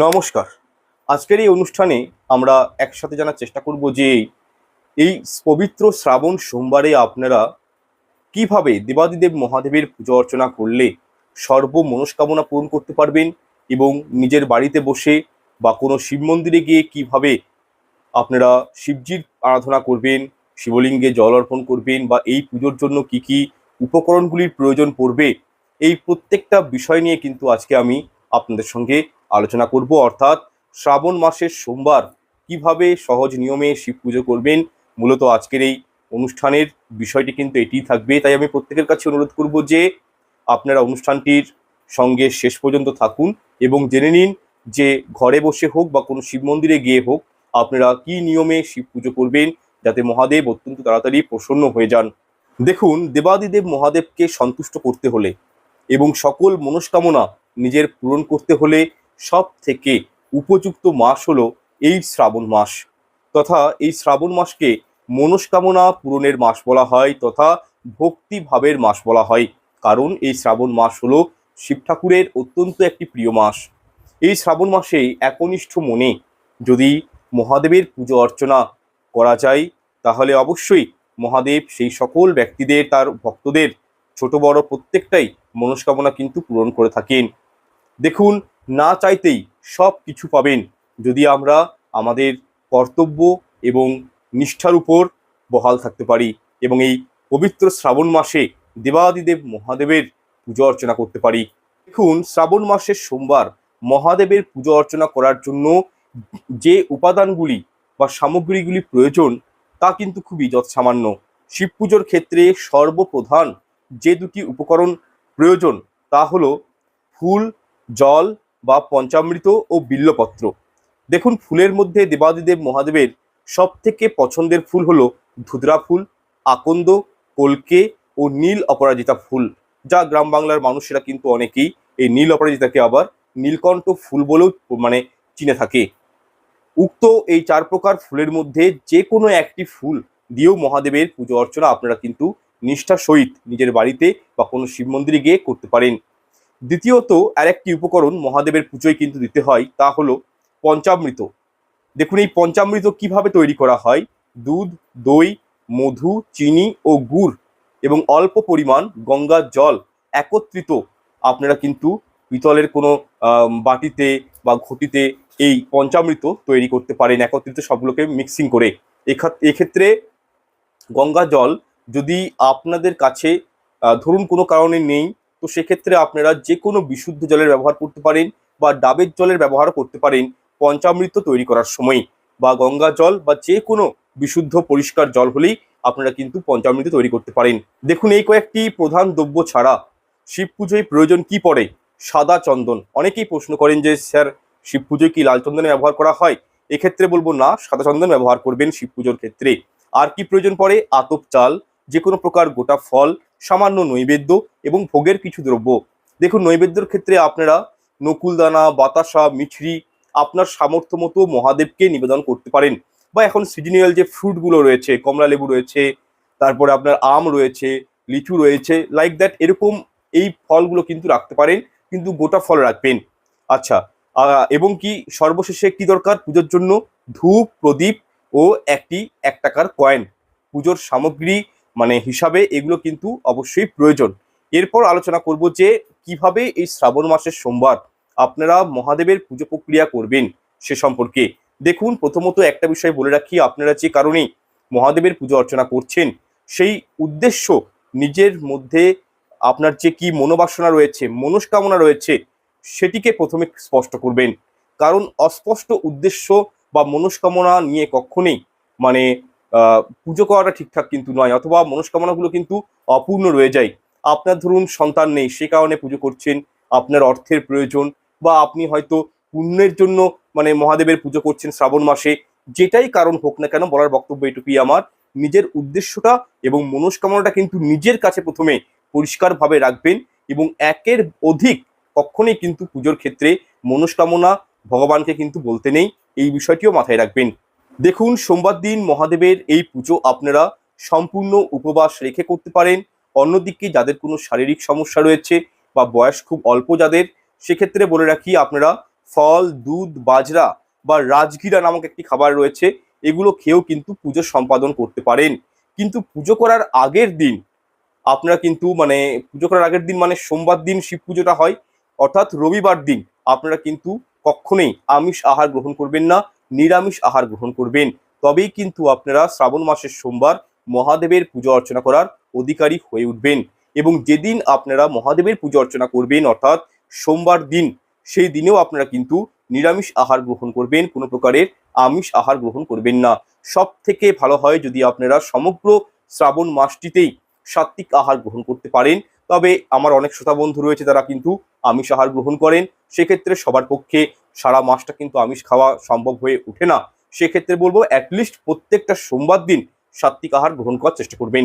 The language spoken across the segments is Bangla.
নমস্কার। আজকের এই অনুষ্ঠানে আমরা একসাথে জানার চেষ্টা করব যে এই পবিত্র শ্রাবণ সোমবারে আপনারা কীভাবে দেবাদিদেব মহাদেবের পুজো অর্চনা করলে সর্ব মনস্কামনা পূরণ করতে পারবেন এবং নিজের বাড়িতে বসে বা কোনো শিব মন্দিরে গিয়ে কীভাবে আপনারা শিবজির আরাধনা করবেন, শিবলিঙ্গে জল অর্পণ করবেন বা এই পুজোর জন্য কি কি উপকরণগুলির প্রয়োজন পড়বে, এই প্রত্যেকটা বিষয় নিয়ে কিন্তু আজকে আমি আপনাদের সঙ্গে আলোচনা করব। অর্থাৎ শ্রাবণ মাসের সোমবার কীভাবে সহজ নিয়মে শিব পুজো করবেন মূলত আজকের এই অনুষ্ঠানের বিষয়টি কিন্তু এটিই থাকবে। তাই আমি প্রত্যেকের কাছে অনুরোধ করব যে আপনারা অনুষ্ঠানটির সঙ্গে শেষ পর্যন্ত থাকুন এবং জেনে নিন যে ঘরে বসে হোক বা কোনো শিব মন্দিরে গিয়ে হোক আপনারা কি নিয়মে শিব পুজো করবেন যাতে মহাদেব অত্যন্ত তাড়াতাড়ি প্রসন্ন হয়ে যান। দেখুন, দেবাদিদেব মহাদেবকে সন্তুষ্ট করতে হলে এবং সকল মনস্কামনা নিজের পূরণ করতে হলে সব থেকে উপযুক্ত মাস হলো এই শ্রাবণ মাস তথা এই শ্রাবণ মাসকে মনস্কামনা পূরণের মাস বলা হয় তথা ভক্তি ভাবের মাস বলা হয়। কারণ এই শ্রাবণ মাস হলো শিব ঠাকুরের অত্যন্ত একটি প্রিয় মাস। এই শ্রাবণ মাসে একনিষ্ঠ মনে যদি মহাদেবের পুজো অর্চনা করা যায়, তাহলে অবশ্যই মহাদেব সেই সকল ব্যক্তিদের, তার ভক্তদের, ছোট বড় প্রত্যেকটাই মনস্কামনা কিন্তু পূরণ করে থাকেন। দেখুন না চাইতেই সব কিছু পাবেন যদি আমরা আমাদের কর্তব্য এবং নিষ্ঠার উপর বহাল থাকতে পারি এবং এই পবিত্র শ্রাবণ মাসে দেবাদিদেব মহাদেবের পুজো অর্চনা করতে পারি। দেখুন, শ্রাবণ মাসের সোমবার মহাদেবের পুজো অর্চনা করার জন্য যে উপাদানগুলি বা সামগ্রীগুলি প্রয়োজন তা কিন্তু খুবই যৎসামান্য। শিব পুজোর ক্ষেত্রে সর্বপ্রধান যে দুটি উপকরণ প্রয়োজন তা হলো ফুল, জল বা পঞ্চামৃত ও বিল্লপত্র। দেখুন, ফুলের মধ্যে দেবাদিদেব মহাদেবের সব থেকে পছন্দের ফুল হলো ধুতরা ফুল, আকন্দ, কলকে ও নীল অপরাজিতা ফুল, যা গ্রাম বাংলার মানুষেরা কিন্তু অনেকেই এই নীল অপরাজিতাকে আবার নীলকণ্ঠ ফুল বলেও মানে চিনে থাকে। উক্ত এই চার প্রকার ফুলের মধ্যে যে কোনো একটি ফুল দিয়েও মহাদেবের পুজো অর্চনা আপনারা কিন্তু নিষ্ঠা সহিত নিজের বাড়িতে বা কোনো শিব মন্দিরে গিয়ে করতে পারেন। দ্বিতীয়ত, আরেকটি উপকরণ মহাদেবের পুজোয় কিন্তু দিতে হয়, তা হলো পঞ্চামৃত। দেখুন, এই পঞ্চামৃত কীভাবে তৈরি করা হয়? দুধ, দই, মধু, চিনি ও গুড় এবং অল্প পরিমাণ গঙ্গার জল একত্রিত আপনারা কিন্তু পিতলের কোনো বাটিতে বা ঘটিতে এই পঞ্চামৃত তৈরি করতে পারেন, একত্রিত সবগুলোকে মিক্সিং করে। এক্ষা- এক্ষেত্রে গঙ্গা জল যদি আপনাদের কাছে ধরুন কোনো কারণে নেই তো সেক্ষেত্রে আপনারা যে কোনো বিশুদ্ধ জলের ব্যবহার করতে পারেন বা ডাবের জলের ব্যবহারও করতে পারেন পঞ্চামৃত তৈরি করার সময় বা গঙ্গা জল বা যে কোনো বিশুদ্ধ পরিষ্কার জল হলেই আপনারা কিন্তু পঞ্চামৃত তৈরি করতে পারেন। দেখুন, এই কয়েকটি প্রধান দ্রব্য ছাড়া শিব পুজোয় প্রয়োজন কি পড়ে? সাদা চন্দন। অনেকেই প্রশ্ন করেন যে, স্যার, শিব পুজোয় কি লাল চন্দনের ব্যবহার করা হয়? এক্ষেত্রে বলব, না, সাদা চন্দন ব্যবহার করবেন শিব পুজোর ক্ষেত্রে। আর কি প্রয়োজন পড়ে? আতপ চাল যে কোনো প্রকার গোটা ফল সামান্য নৈবেদ্য এবং ভোগের কিছু দ্রব্য। দেখুন, নৈবেদ্যর ক্ষেত্রে আপনারা নকুলদানা, বাতাসা, মিছরি আপনার সামর্থ্য মতো মহাদেবকে নিবেদন করতে পারেন। বা এখন সিজনিয়াল যে ফ্রুটগুলো রয়েছে, কমলা লেবু রয়েছে, তারপরে আপনার আম রয়েছে, লিচু রয়েছে লাইক দ্যাট এরকম এই ফলগুলো কিন্তু রাখতে পারেন, কিন্তু গোটা ফল রাখবেন। আচ্ছা এবং কি সর্বশেষে কি দরকার? পুজোর জন্য ধূপ, প্রদীপ ও একটি এক টাকার কয়েন পুজোর সামগ্রী মানে হিসাবে এগুলো কিন্তু অবশ্যই প্রয়োজন। এরপর আলোচনা করব যে কীভাবে এই শ্রাবণ মাসের সোমবার আপনারা মহাদেবের পুজো প্রক্রিয়া করবেন সে সম্পর্কে। দেখুন, প্রথমত একটা বিষয় বলে রাখি আপনারা যে কারণে মহাদেবের পুজো অর্চনা করছেন, সেই উদ্দেশ্য নিজের মধ্যে আপনার যে কি মনোবাসনা রয়েছে, মনস্কামনা রয়েছে, সেটিকে প্রথমে স্পষ্ট করবেন। কারণ অস্পষ্ট উদ্দেশ্য বা মনস্কামনা নিয়ে কখনোই মানে পুজো করাটা ঠিকঠাক কিন্তু নয়, অথবা মনস্কামনাগুলো কিন্তু অপূর্ণ রয়ে যায়। আপনার ধরুন সন্তান নেই, সে কারণে পুজো করছেন, আপনার অর্থের প্রয়োজন, বা আপনি হয়তো পুণ্যের জন্য মানে মহাদেবের পুজো করছেন শ্রাবণ মাসে, যেটাই কারণ হোক না কেন বলার বক্তব্য এটুকুই আমার। নিজের উদ্দেশ্যটা এবং মনস্কামনাটা কিন্তু নিজের কাছে প্রথমে পরিষ্কারভাবে রাখবেন এবং একের অধিক কখনোই কিন্তু পুজোর ক্ষেত্রে মনস্কামনা ভগবানকে কিন্তু বলতে নেই, এই বিষয়টিও মাথায় রাখবেন। দেখুন, সোমবার দিন মহাদেবের এই পুজো আপনারা সম্পূর্ণ উপবাস রেখে করতে পারেন। অন্যদিকে যাদের কোনো শারীরিক সমস্যা রয়েছে বা বয়স খুব অল্প যাদের, সেক্ষেত্রে বলে রাখি আপনারা ফল, দুধ, বাজরা বা রাজগিরা নামক একটি খাবার রয়েছে, এগুলো খেয়েও কিন্তু পুজো সম্পাদন করতে পারেন। কিন্তু পুজো করার আগের দিন, আপনারা কিন্তু মানে পুজো করার আগের দিন মানে সোমবার দিন শিব পুজোটা হয়, অর্থাৎ রবিবার দিন আপনারা কিন্তু কখনোই আমিষ আহার গ্রহণ করবেন না। নিরামিষ আহার গ্রহণ করবেন। তবেই কিন্তু আপনারা শ্রাবণ মাসের সোমবার মহাদেবের পুজো অর্চনা করার অধিকারী হয়ে উঠবেন এবং যেদিন আপনারা মহাদেবের পুজো অর্চনা করবেন, অর্থাৎ সোমবার দিন, সেই দিনেও আপনারা কিন্তু নিরামিষ আহার গ্রহণ করবেন, কোনো প্রকারের আমিষ আহার গ্রহণ করবেন না। সব থেকে ভালো হয় যদি আপনারা সমগ্র শ্রাবণ মাসটিতেই সাত্বিক আহার গ্রহণ করতে পারেন তবে আমার অনেক শ্রোতা বন্ধু রয়েছে তারা কিন্তু আমিষ আহার গ্রহণ করেন, সেক্ষেত্রে সবার পক্ষে সারা মাসটা কিন্তু আমিষ খাওয়া সম্ভব হয়ে ওঠে না। সেক্ষেত্রে বলব অ্যাটলিস্ট প্রত্যেকটা সোমবার দিন সাত্বিক আহার গ্রহণ করার চেষ্টা করবেন।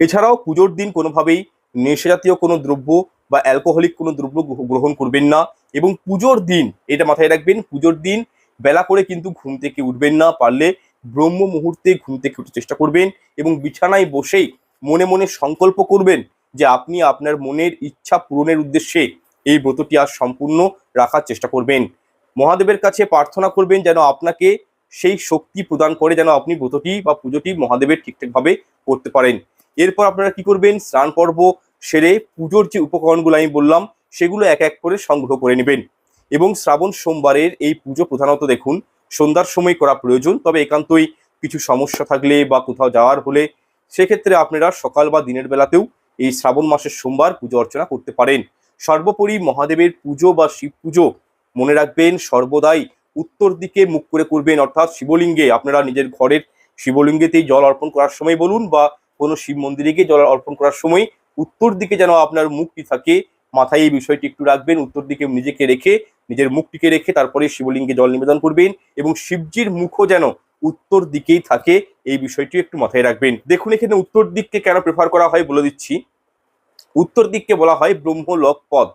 এছাড়াও পুজোর দিন কোনোভাবেই নেশাজাতীয় কোনো দ্রব্য বা অ্যালকোহলিক কোনো দ্রব্য গ্রহণ করবেন না এবং পুজোর দিন, এটা মাথায় রাখবেন, পুজোর দিন বেলা করে কিন্তু ঘুম থেকে উঠবেন না, পারলে ব্রহ্ম মুহূর্তে ঘুম থেকে উঠতে চেষ্টা করবেন এবং বিছানায় বসেই মনে মনে সংকল্প করবেন যে আপনি আপনার মনের ইচ্ছা পূরণের উদ্দেশ্যে এই ব্রতটি আজ সম্পূর্ণ রাখার চেষ্টা করবেন। মহাদেবের কাছে প্রার্থনা করবেন যেন আপনাকে সেই শক্তি প্রদান করে যেন আপনি ব্রতটি বা পুজোটি মহাদেবের ঠিকঠাকভাবে করতে পারেন। এরপর আপনারা কি করবেন? স্নান পর্ব সেরে পুজোর যে উপকরণগুলো আমি বললাম, সেগুলো এক এক করে সংগ্রহ করে নেবেন। এবং শ্রাবণ সোমবারের এই পুজো প্রধানত দেখুন, সন্ধ্যার সময় করা প্রয়োজন, তবে একান্তই কিছু সমস্যা থাকলে বা কোথাও যাওয়ার হলে সেক্ষেত্রে আপনারা সকাল বা দিনের বেলাতেও এই শ্রাবণ মাসের সোমবার পুজো অর্চনা করতে পারেন। সর্বোপরি মহাদেবের পুজো বা শিব পুজো মনে রাখবেন, সর্বদাই উত্তর দিকে মুখ করে করবেন, অর্থাৎ শিবলিঙ্গে। আপনারা নিজের ঘরের শিবলিঙ্গেতেই জল অর্পণ করার সময় বলুন বা কোনো শিব মন্দিরে গিয়ে জল অর্পণ করার সময় উত্তর দিকে যেন আপনার মুখটি থাকে, মাথায় এই বিষয়টি একটু রাখবেন, উত্তর দিকে নিজেকে রেখে, নিজের মুখটিকে রেখে তারপরে শিবলিঙ্গে জল নিবেদন করবেন এবং শিবজির মুখও যেন উত্তর দিকেই থাকে, এই বিষয়টি একটু মাথায় রাখবেন। দেখুন, এখানে উত্তর দিককে কেন প্রেফার করা হয় বলে দিচ্ছি। উত্তর দিককে বলা হয় ব্রহ্মলোক পদ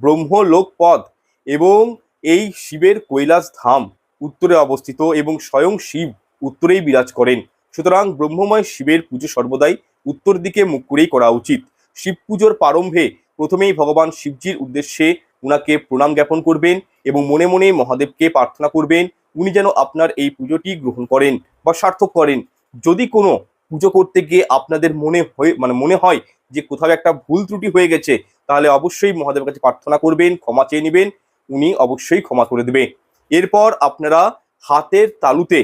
ব্রহ্মলোক পদ এবং এই শিবের কৈলাস ধাম উত্তরে অবস্থিত এবং স্বয়ং শিব উত্তরেই বিরাজ করেন। সুতরাং ব্রহ্মময় শিবের পুজো সর্বদাই উত্তর দিকে মুখ করেই করা উচিত। শিব পুজোর প্রারম্ভে প্রথমেই ভগবান শিবজির উদ্দেশ্যে উনাকে প্রণাম জ্ঞাপন করবেন এবং মনে মনে মহাদেবকে প্রার্থনা করবেন, উনি যেন আপনার এই পুজোটি গ্রহণ করেন বা সার্থক করেন। যদি কোনো পুজো করতে গিয়ে আপনাদের মনে হয়ে মানে মনে হয় যে কোথাও একটা ভুল ত্রুটি হয়ে গেছে, তাহলে অবশ্যই মহাদেবের কাছে প্রার্থনা করবেন, ক্ষমা চেয়ে নেবেন, উনি অবশ্যই ক্ষমা করে দেবে এরপর আপনারা হাতের তালুতে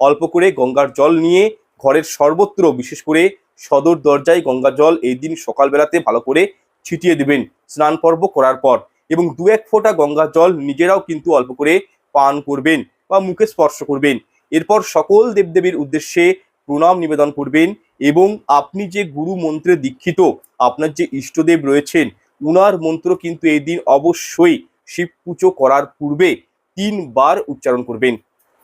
অল্প করে গঙ্গার জল নিয়ে ঘরের সর্বত্র, বিশেষ করে সদর দরজায় গঙ্গা জল এই দিন সকালবেলাতে ভালো করে ছিটিয়ে দিবেন, স্নান পর্ব করার পর। এবং দু এক ফোঁটা গঙ্গা জল নিজেরাও কিন্তু অল্প করে পান করবেন বা মুখে স্পর্শ করবেন। এরপর সকল দেবদেবীর উদ্দেশ্যে প্রণাম নিবেদন করবেন এবং আপনি যে গুরু মন্ত্রে দীক্ষিত, আপনার যে ইষ্টদেব রয়েছেন, উনার মন্ত্র কিন্তু এই দিন অবশ্যই শিব পুজো করার পূর্বে তিনবার উচ্চারণ করবেন।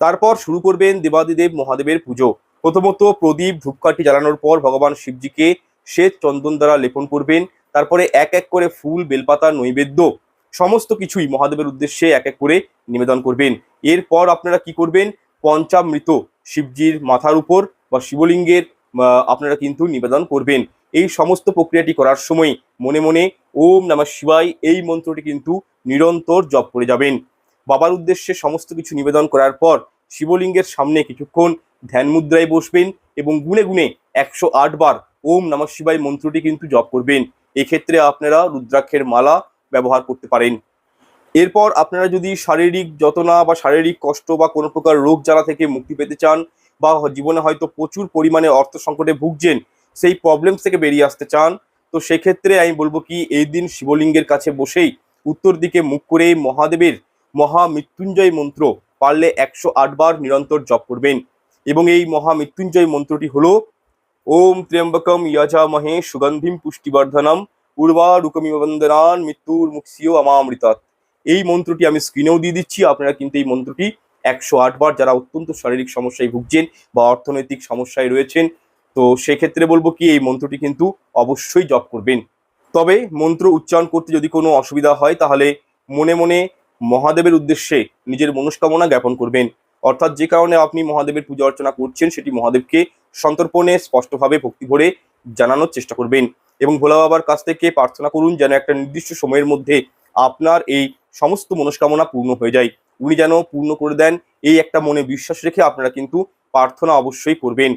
তারপর শুরু করবেন দেবাদিদেব মহাদেবের পুজো। প্রথমত প্রদীপ ধূপকাঠি জ্বালানোর পর ভগবান শিবজিকে শ্বেত চন্দন দ্বারা লেপন করবেন, তারপরে এক এক করে ফুল, বেলপাতা, নৈবেদ্য, সমস্ত কিছুই মহাদেবের উদ্দেশ্যে এক এক করে নিবেদন করবেন। এরপর আপনারা কি করবেন? পঞ্চামৃত শিবজির মাথার উপর বা শিবলিঙ্গের আপনারা কিন্তু নিবেদন করবেন। এই সমস্ত প্রক্রিয়াটি করার সময় মনে মনে ওম নমঃ শিবায় এই মন্ত্রটি কিন্তু নিরন্তর জপ করে যাবেন। বাবার উদ্দেশ্যে সমস্ত কিছু নিবেদন করার পর শিবলিঙ্গের সামনে কিছুক্ষণ ধ্যান মুদ্রায় বসবেন এবং গুনে গুনে একশো আট বার ওম নমঃ শিবাই মন্ত্রটি কিন্তু জপ করবেন। এক্ষেত্রে আপনারা রুদ্রাক্ষের মালা ব্যবহার করতে পারেন। এরপর আপনারা যদি শারীরিক যতনা বা শারীরিক কষ্ট বা কোনো প্রকার রোগ জ্বালা থেকে মুক্তি পেতে চান বা জীবনে হয়তো প্রচুর পরিমাণে অর্থ সংকটে ভুগছেন, সেই প্রবলেম থেকে বেরিয়ে আসতে চান। তো সেক্ষেত্রে আমি বলব কি, এই দিন শিবলিঙ্গের কাছে বসেই উত্তর দিকে মুখ করে মহাদেবের মহা মৃত্যুঞ্জয় মন্ত্র পারলে একশো আট বার নিরন্তর জপ করবেন। এবং এই মহা মৃত্যুঞ্জয় মন্ত্রটি হলো, ওম ত্র্যম্বকম যজামহে সুগন্ধিম পুষ্টিবর্ধনম উর্বারুকমিব বন্দনান মৃত্যুর মুক্ষিও আমামৃতাৎ এই মন্ত্রটি আমি স্ক্রিনেও দিয়ে দিচ্ছি, আপনারা কিন্তু এই মন্ত্রটি একশো বার যারা অত্যন্ত শারীরিক সমস্যায় ভুগছেন বা অর্থনৈতিক সমস্যায় রয়েছেন, তো সেক্ষেত্রে বলব কি, এই মন্ত্রটি কিন্তু অবশ্যই জপ করবেন। তবে মন্ত্র উচ্চারণ করতে যদি কোনো অসুবিধা হয়, তাহলে মনে মনে মহাদেবের উদ্দেশ্যে নিজের মনস্কামনা জ্ঞাপন করবেন। অর্থাৎ যে কারণে আপনি মহাদেবের পূজা অর্চনা করছেন, সেটি মহাদেবকে সন্তর্পণে স্পষ্টভাবে ভক্তি ভরে জানানোর চেষ্টা করবেন এবং ভোলা বাবার কাছ থেকে প্রার্থনা করুন, যেন একটা নির্দিষ্ট সময়ের মধ্যে আপনার এই সমস্ত মনস্কামনা পূর্ণ হয়ে যায়। উনি যেন পূর্ণ করে দেন, এই একটা মনে বিশ্বাস রেখে আপনারা কিন্তু প্রার্থনা অবশ্যই করবেন।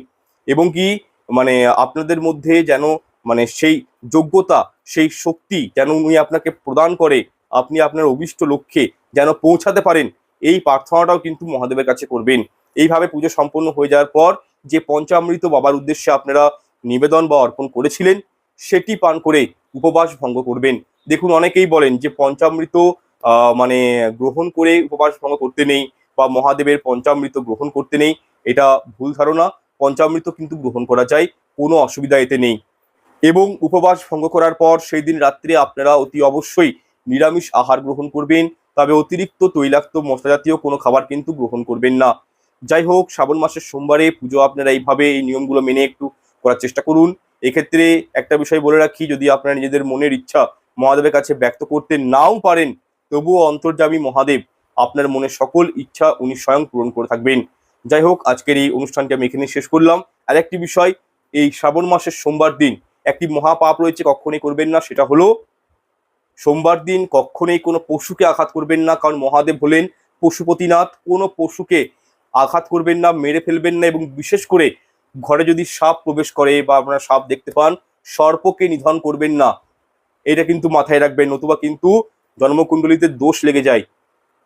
এবং কি মানে আপনাদের মধ্যে যেন মানে সেই যোগ্যতা, সেই শক্তি যেন উনি আপনাকে প্রদান করে, আপনি আপনার অভিষ্ট লক্ষ্যে যেন পৌঁছাতে পারেন, এই প্রার্থনাটাও কিন্তু মহাদেবের কাছে করবেন। এইভাবে পুজো সম্পন্ন হয়ে যাওয়ার পর যে পঞ্চামৃত বাবার উদ্দেশ্যে আপনারা নিবেদন বা অর্পণ করেছিলেন, সেটি পান করে উপবাস ভঙ্গ করবেন। দেখুন, অনেকেই বলেন যে পঞ্চামৃত মানে গ্রহণ করে উপবাস ভঙ্গ করতে নেই বা মহাদেবের পঞ্চামৃত গ্রহণ করতে নেই, এটা ভুল ধারণা। পঞ্চামৃত কিন্তু গ্রহণ করা যায়, কোনো অসুবিধা এতে নেই। এবং উপবাস ভঙ্গ করার পর সেই দিন রাত্রে আপনারা অতি অবশ্যই নিরামিষ আহার গ্রহণ করবেন, তবে অতিরিক্ত তৈলাক্ত মশলা জাতীয় কোনো খাবার কিন্তু গ্রহণ করবেন না। যাই হোক, শ্রাবণ মাসের সোমবারে পুজো আপনারা এইভাবে এই নিয়মগুলো মেনে একটু করার চেষ্টা করুন। এক্ষেত্রে একটা বিষয় বলে রাখি, যদি আপনারা নিজেদের মনের ইচ্ছা মহাদেবের কাছে ব্যক্ত করতে নাও পারেন তবুও অন্তর্যামী মহাদেব আপনার মনের সকল ইচ্ছা উনি স্বয়ং পূরণ করে থাকবেন। যাই হোক, আজকের এই অনুষ্ঠানটি আমি এখানে শেষ করলাম। আর একটি বিষয়, এই শ্রাবণ মাসের সোমবার দিন একটি মহাপাপ রয়েছে, কখনোই করবেন না, সেটা হলো সোমবার দিন কখনোই কোনো পশুকে আঘাত করবেন না, কারণ মহাদেব হলেন পশুপতিনাথ। কোনো পশুকে আঘাত করবেন না, মেরে ফেলবেন না এবং বিশেষ করে ঘরে যদি সাপ প্রবেশ করে বা আপনারা সাপ দেখতে পান, সর্পকে নিধন করবেন না। এটা কিন্তু মাথায় রাখবেন, নতুবা কিন্তু জন্মকুণ্ডলিতে দোষ লেগে যায়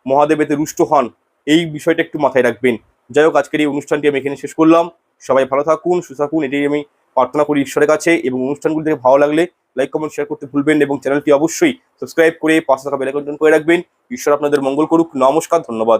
মহাদেবেতে রুষ্ট হন। এই বিষয়টা একটু মাথায় রাখবেন। যাই হোক, আজকের এই অনুষ্ঠানটি আমি এখানে শেষ করলাম। সবাই ভালো থাকুন, সুস্থ থাকুন, এটাই আমি প্রার্থনা করি ঈশ্বরের কাছে। এবং অনুষ্ঠানগুলি থেকে ভালো লাগলে লাইক কমেন্ট শেয়ার করতে ভুলবেন এবং চ্যানেলটি অবশ্যই সাবস্ক্রাইব করে পাশে থাকা বেলাইকন করে রাখবেন। ঈশ্বর আপনাদের মঙ্গল করুক। নমস্কার, ধন্যবাদ।